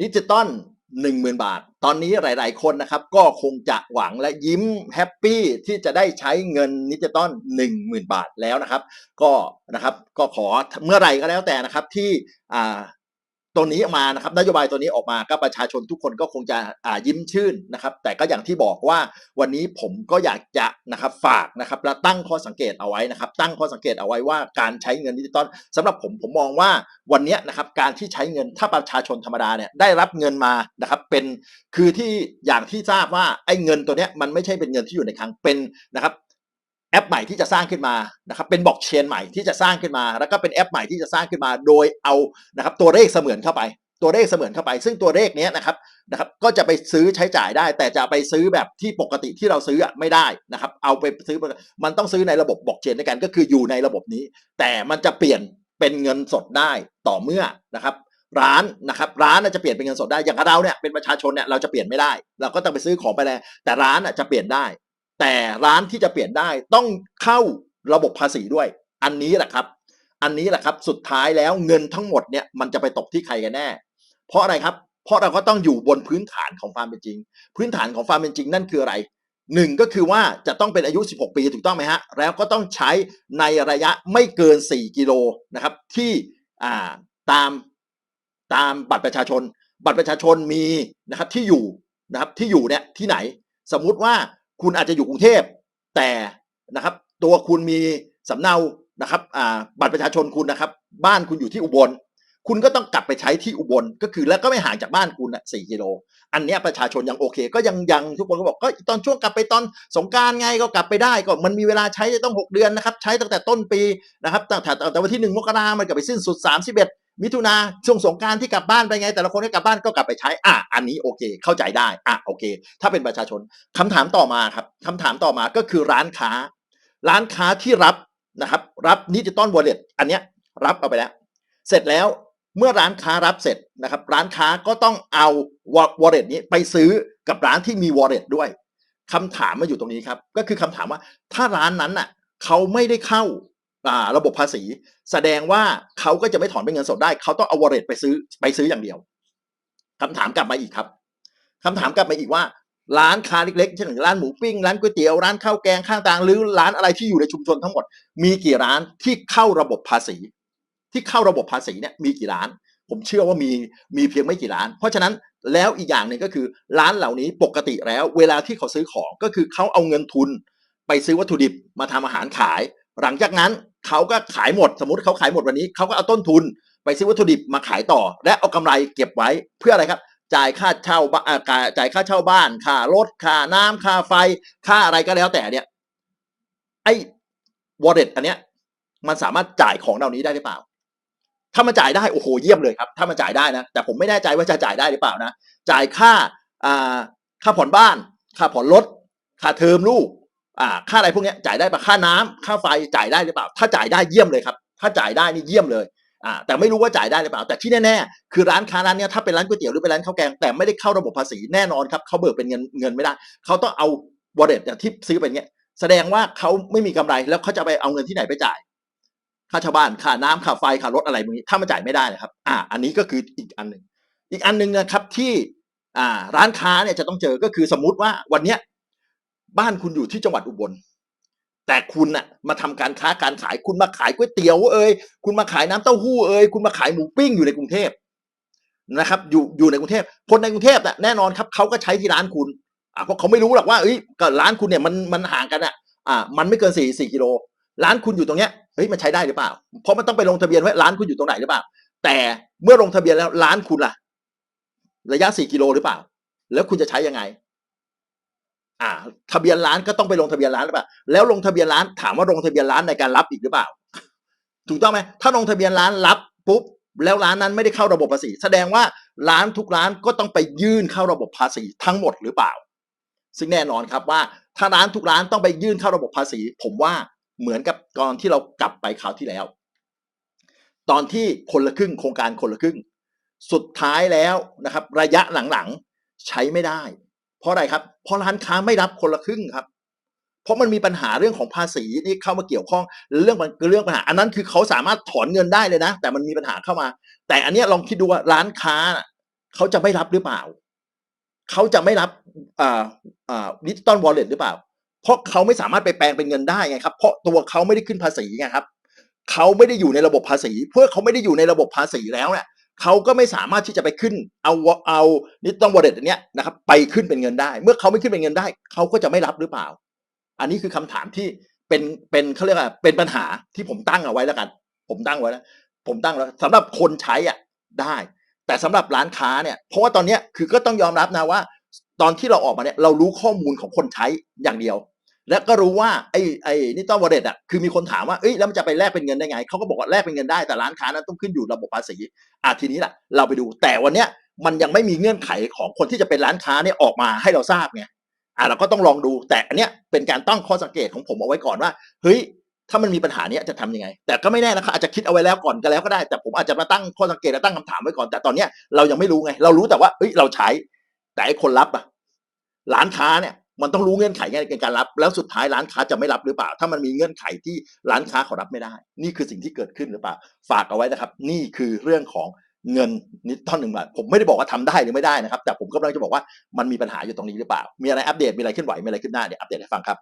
ดิจิตอลหนึ่งหมื่นบาท ตอนนี้หลาย ๆ คนนะครับ ก็คงจะหวังและยิ้มแฮปปี้ที่จะได้ใช้เงินนิจิตอลหนึ่งหมื่นบาทแล้วนะครับ ก็นะครับก็ขอเมื่อไหร่ก็แล้วแต่นะครับที่อ่า ตัวนี้ออกมานะครับนโยบายตัวนี้ออกมาก็ประชาชนทุกคนก็คงจะอ่ายิ้มชื่นนะครับ แต่ก็อย่างที่บอกว่าวันนี้ผมก็อยากจะนะครับฝากนะครับและตั้งข้อสังเกตเอาไว้นะครับ ตั้งข้อสังเกตเอาไว้ว่าการใช้เงินดิจิตอลสำหรับผมผมมองว่าวันนี้นะครับการที่ใช้เงินถ้าประชาชนธรรมดาเนี่ยได้รับเงินมานะครับเป็นคือที่อย่างที่ทราบว่าไอ้เงินตัวเนี้ยมันไม่ใช่เป็นเงินที่อยู่ในคลังเป็นนะครับ แอปใหม่ที่จะสร้างขึ้นมานะครับเป็นบล็อกเชนใหม่ที่จะสร้างขึ้นมา แล้วก็เป็นแอปใหม่ที่จะสร้างขึ้นมา โดยเอานะครับตัวเลขเสมือนเข้าไป ตัวเลขเสมือนเข้าไป ซึ่งตัวเลขนี้นะครับนะครับก็จะไปซื้อใช้จ่ายได้ แต่จะไปซื้อแบบที่ปกติที่เราซื้อไม่ได้นะครับเอาไปซื้อมันต้องซื้อในระบบบล็อกเชนด้วยกันก็คืออยู่ในระบบนี้ แต่มันจะเปลี่ยนเป็นเงินสดได้ต่อเมื่อนะครับร้านนะครับร้านจะเปลี่ยนเป็นเงินสดได้อย่างเราเนี่ยเป็นประชาชนเนี่ยเราจะเปลี่ยนไม่ได้ เราก็ต้องไปซื้อของไปแล้วแต่ร้านจะเปลี่ยนได้ แต่ร้านที่จะเปลี่ยนได้ต้องเข้าระบบภาษีด้วย อันนี้แหละครับ อันนี้แหละครับ สุดท้ายแล้วเงินทั้งหมดเนี่ยมันจะไปตกที่ใครกันแน่ เพราะอะไรครับ เพราะเราก็ต้องอยู่บนพื้นฐานของความเป็นจริง พื้นฐานของความเป็นจริงนั่นคืออะไรหนึ่งก็คือว่าจะต้องเป็นอายุ 16 ปีถูกต้องไหมฮะ แล้วก็ต้องใช้ในระยะไม่เกิน 4 กิโลนะครับที่าตามตามบัตรประชาชน บัตรประชาชนมีนะครับที่อยู่นะครับที่อยู่เนี่ยที่ไหน สมมุติว่า คุณอาจจะอยู่กรุงเทพแต่นะครับ ตัวคุณมีสำเนานะครับบัตรประชาชนคุณนะครับ บ้านคุณอยู่ที่อุบล คุณก็ต้องกลับไปใช้ที่อุบลก็คือแล้วก็ไม่ห่างจากบ้านคุณอะสี่กิโล อันเนี้ยประชาชนยังโอเค ก็ยังยังทุกคนก็บอกก็ตอนช่วงกลับไปตอนสงการไงก็กลับไปได้ก็มันมีเวลาใช้ต้อง 6 เดือนนะครับ ใช้ตั้งแต่ต้นปีนะครับตั้งแต่แต่วันที่หนึ่งมกรามันกลับไปสิ้นสุด 31 มิถุนาช่วงสงการที่กลับบ้านไปไง แต่ละคนก็กลับบ้านก็กลับไปใช้ อะอันนี้โอเค เข้าใจได้ อะโอเค ถ้าเป็นประชาชนคำถามต่อมาครับคำถามต่อมาก็คือร้านค้า ร้านค้าที่รับนะครับ รับดิจิตอลวอลเล็ตอันเนี้ยรับเอาไปแล้ว เสร็จแล้วเมื่อร้านค้ารับเสร็จนะครับ ร้านค้าก็ต้องเอาวอลเล็ตนี้ไปซื้อกับร้านที่มีวอลเล็ตด้วยคำถามมาอยู่ตรงนี้ครับ ก็คือคำถามว่าถ้าร้านนั้นน่ะเขาไม่ได้เข้า ระบบภาษี แสดงว่าเขาก็จะไม่ถอนเป็นเงินสดได้ เขาต้องเอาวอลเล็ตไปซื้อไปซื้ออย่างเดียวคำถามกลับมาอีกครับคำถามกลับมาอีกว่า ร้านค้าเล็กๆเช่นร้านหมูปิ้งร้านก๋วยเตี๋ยวร้านข้าวแกงข้างทางหรือร้านอะไรที่อยู่ในชุมชนทั้งหมด มีกี่ร้านที่เข้าระบบภาษี ที่เข้าระบบภาษีเนี่ยมีกี่ร้าน ผมเชื่อว่ามีมีเพียงไม่กี่ร้าน เพราะฉะนั้นแล้วอีกอย่างหนึ่งก็คือ ร้านเหล่านี้ปกติแล้ว เวลาที่เขาซื้อของก็คือเขาเอาเงินทุน ไปซื้อวัตถุดิบมาทำอาหารขาย หลังจากนั้นเขาก็ขายหมดสมมติเขาขายหมดวันนี้เขาก็เอาต้นทุนไปซื้อวัตถุดิบมาขายต่อ และเอากำไรเก็บไว้เพื่ออะไรครับ จ่ายค่าเช่าบ้านจ่ายค่าเช่าบ้านค่ารถค่าน้ำค่าไฟ ค่าอะไรก็แล้วแต่เนี่ยไอ้วอลเล็ตอันเนี้ยมันสามารถจ่ายของเหล่านี้ได้หรือเปล่า ถ้ามันจ่ายได้โอ้โหเยี่ยมเลยครับ ถ้ามันจ่ายได้นะ แต่ผมไม่แน่ใจว่าจะจ่ายได้หรือเปล่านะ จ่ายค่าค่าผ่อนบ้าน ค่าผ่อนรถ ค่าเทอมลูก อ่าค่าอะไรพวกนี้จ่ายได้ปะค่าน้ำค่าไฟจ่ายได้หรือเปล่า ถ้าจ่ายได้เยี่ยมเลยครับ ถ้าจ่ายได้นี่เยี่ยมเลยอ่าแต่ไม่รู้ว่าจ่ายได้หรือเปล่า แต่ที่แน่ๆคือร้านค้าร้านเนี้ยถ้าเป็นร้านก๋วยเตี๋ยวหรือเป็นร้านข้าวแกงแต่ไม่ได้เข้าระบบภาษีแน่นอนครับเขาเบิกเป็นเงินเงินไม่ได้เขาต้องเอาวอลเล็ตเนี่ยที่ซื้อไปเนี้ยแสดงว่าเขาไม่มีกำไรแล้วเขาจะไปเอาเงินที่ไหนไปจ่ายค่าชาวบ้านค่าน้ำค่าไฟค่ารถอะไรพวกนี้ถ้ามันจ่ายไม่ได้นะครับ อ่า อันนี้ก็คืออีกอันหนึ่งอีกอันหนึ่งนะครับที่อ่าร้านค้าเนี่ยจะต้องเจอก็คือสมมุติว่าวันเนี้ย บ้านคุณอยู่ที่จังหวัดอุบล แต่คุณน่ะมาทำการค้าการขายคุณมาขายก๋วยเตี๋ยวเอ่ยคุณมาขายน้ำเต้าหู้เอ่ยคุณมาขายหมูปิ้งอยู่ในกรุงเทพนะครับ อยู่อยู่ในกรุงเทพคนในกรุงเทพน่ะแน่นอนครับเขาก็ใช้ที่ร้านคุณอ่าเพราะเขาไม่รู้หรอกว่าเอ้ยก็ร้านคุณเนี่ยมันมันห่างกันอะอ่ามันไม่เกินสี่สี่กิโลร้านคุณอยู่ตรงเนี้ยเฮ้ยมันใช้ได้หรือเปล่า เพราะมันต้องไปลงทะเบียนไว้ร้านคุณอยู่ตรงไหนหรือเปล่า แต่เมื่อลงทะเบียนแล้วร้านคุณล่ะ ระยะสี่กิโลหรือเปล่า แล้วคุณจะใช้ยังไง อ่า ทะเบียนร้านก็ต้องไปลงทะเบียนร้านหรือเปล่าแล้วลงทะเบียนร้านถามว่าลงทะเบียนร้านในการรับอีกหรือเปล่า ถูกต้องไหมถ้าลงทะเบียนร้านรับปุ๊บแล้วร้านนั้นไม่ได้เข้าระบบภาษี แสดงว่าร้านทุกร้านก็ต้องไปยื่นเข้าระบบภาษีทั้งหมดหรือเปล่า ซึ่งแน่นอนครับว่าถ้าร้านทุกร้านต้องไปยื่นเข้าระบบภาษี ผมว่าเหมือนกับตอนที่เรากลับไปคราวที่แล้ว ตอนที่คนละครึ่งโครงการคนละครึ่ง สุดท้ายแล้วนะครับ ระยะหลังๆใช้ไม่ได้ เพราะอะไรครับ เพราะร้านค้าไม่รับคนละครึ่งครับ เพราะมันมีปัญหาเรื่องของภาษีนี่เข้ามาเกี่ยวข้องเรื่องมันเรื่องปัญหา อันนั้นคือเขาสามารถถอนเงินได้เลยนะ แต่มันมีปัญหาเข้ามา แต่อันนี้ลองคิดดูว่าร้านค้าเขาจะไม่รับหรือเปล่า เขาจะไม่รับอ่าอ่าดิจิตอลวอลเล็ตหรือเปล่า เพราะเขาไม่สามารถไปแปลงเป็นเงินได้ไงครับ เพราะตัวเขาไม่ได้ขึ้นภาษีไงครับเขาไม่ได้อยู่ในระบบภาษี เพื่อเขาไม่ได้อยู่ในระบบภาษีแล้วเนี่ย เขาก็ไม่สามารถที่จะไปขึ้นเอาเอาดิจิตอลวอลเล็ตเนี้ยนะครับไปขึ้นเป็นเงินได้ เมื่อเขาไม่ขึ้นเป็นเงินได้ เขาก็จะไม่รับหรือเปล่า อันนี้คือคำถามที่เป็นเป็นเขาเรียกว่าเป็นปัญหาที่ผมตั้งเอาไว้แล้วกัน ผมตั้งไว้แล้วผมตั้งแล้วสำหรับคนใช้อะได้ แต่สำหรับร้านค้าเนี่ยเพราะว่าตอนเนี้ยคือก็ต้องยอมรับนะว่า ตอนที่เราออกมาเนี่ยเรารู้ข้อมูลของคนใช้อย่างเดียว และก็รู้ว่าไอ้ไอ้นี่ต้องวอเดตอะคือมีคนถามว่าเอ้ยแล้วมันจะไปแลกเป็นเงินได้ไงเขาก็บอกว่าแลกเป็นเงินได้แต่ร้านค้านั้นต้องขึ้นอยู่ระบบภาษีอะทีนี้แหละเราไปดูแต่วันเนี้ยมันยังไม่มีเงื่อนไขของคนที่จะเป็นร้านค้าเนี่ยออกมาให้เราทราบไงอะเราก็ต้องลองดูแต่อันเนี้ยเป็นการตั้งข้อสังเกตของผมเอาไว้ก่อนว่าเฮ้ยถ้ามันมีปัญหาเนี้ยจะทำยังไง แต่ก็ไม่แน่นะครับอาจจะคิดเอาไว้แล้วก่อนก็แล้วก็ได้ แต่ผมอาจจะมาตั้งข้อสังเกตและตั้งคำถามไว้ก่อน แต่ตอนเนี้ยเรายังไม่รู้ไง เรารู้แต่ว่าเอ้ยเราใช้แต่ไอ้คนรับอะร้านค้าเนี่ย มันต้องรู้เงื่อนไขในการรับ แล้วสุดท้ายร้านค้าจะไม่รับหรือเปล่า ถ้ามันมีเงื่อนไขที่ร้านค้าเขารับไม่ได้ นี่คือสิ่งที่เกิดขึ้นหรือเปล่า ฝากเอาไว้นะครับ นี่คือเรื่องของเงินนิดท่อนหนึ่งบาทผมไม่ได้บอกว่าทำได้หรือไม่ได้นะครับ แต่ผมกำลังจะบอกว่ามันมีปัญหาอยู่ตรงนี้หรือเปล่า มีอะไรอัปเดตมีอะไรขึ้นไหวมีอะไรขึ้นหน้าเดี๋ยวอัปเดตให้ฟังครับ